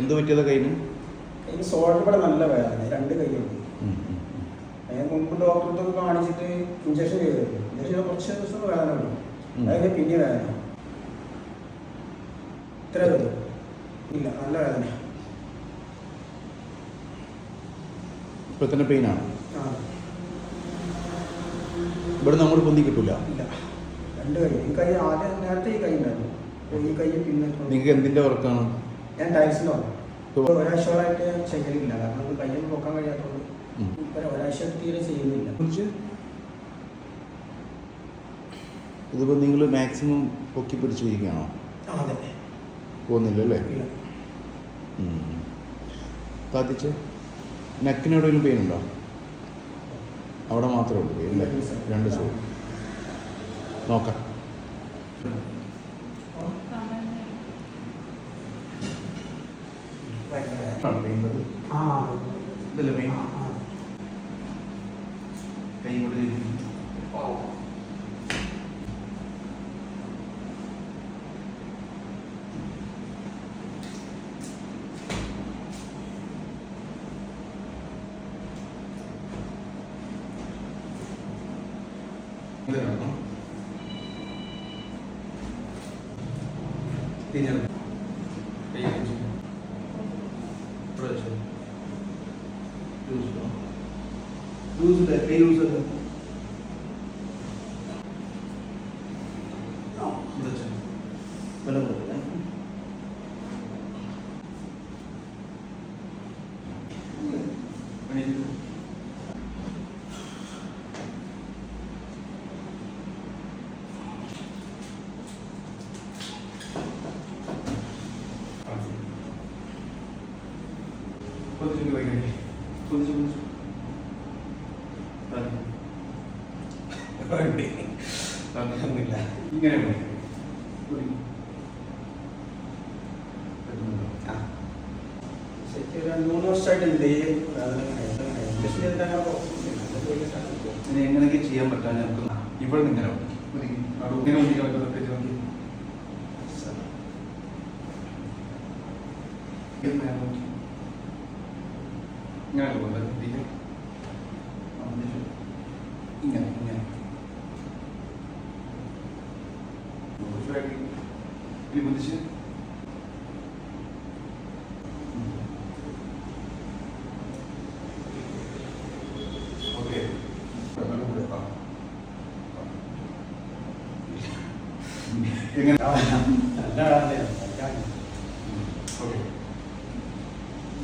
എന്ത് പറ്റിയത് കയ്യിന്? എനിക്ക് നല്ല വേദന. രണ്ട് കൈയുണ്ട് അതിന് മുമ്പ് ഡോക്ടറെ കാണിച്ചിട്ട് ഇഞ്ചക്ഷൻ ചെയ്തു ഇഞ്ചക്ഷൻ കുറച്ച് ദിവസം വേദന ഉണ്ട്. അതായത് പിന്നെ വേദന. ഇത്ര ഇല്ല നല്ല വേദന. ഇപ്പൊ തന്നെ പെയിനാണ് ഇവിടെ നമ്മൾ പൊന്തി കിട്ടൂല. ഇല്ല. രണ്ട് കൈ ഈ കൈ ആദ്യം നേരത്തെ ഈ കൈ ഉണ്ടായിരുന്നു. ഈ കൈ പിന്നെ നിങ്ങൾക്ക് എന്തിന്റെ വർക്കാണ് ഞാൻ ടൈൽസിന് വന്നു. ഒരാഴ്ചയോളായിട്ട് ഞാൻ ചെയ്യലില്ല കാരണം അത് കയ്യിൽ നോക്കാൻ കഴിയാത്തതുകൊണ്ട്. ഇപ്പം ഒരാഴ്ച തീരെ ചെയ്യുന്നില്ല. കുറിച്ച്? ഇതിപ്പോ നിങ്ങൾ മാക്സിമം പൊക്കി പിടിച്ചിരിക്കുകയാണോ അതെ. പോകുന്നില്ല അല്ലേ താത്തിച്ച് നെക്കിന് എവിടെയെങ്കിലും പെയിൻ ഉണ്ടോ? അവിടെ മാത്രമേ ഉള്ളൂ അല്ലേ രണ്ട് ദിവസം നോക്കാം. என்பது. இதில் மெயின் கை விடு Gracias. ഇവിടെ വെച്ചോ. ലൂസ് ഇട്ടോ. ലൂസ് ഇല്ലേ? കൈ ലൂസ് ഇല്ലേ? പൊതിച്ച് വയ്ക്കണേ. താഴെ. താഴെ. ഇങ്ങനെ മൂന്ന് വർഷമായിട്ട് ഇതേ ഇനി എങ്ങനെയൊക്കെ ചെയ്യാൻ പറ്റാൻ നമുക്ക് ഇവിടെ ഇങ്ങനെ ഇങ്ങനെ നോക്കി. ഇങ്ങനെ ഇതിൽ. ഇങ്ങനെ ഇങ്ങനെ. ഓക്കെ. എങ്ങനെ? വേദന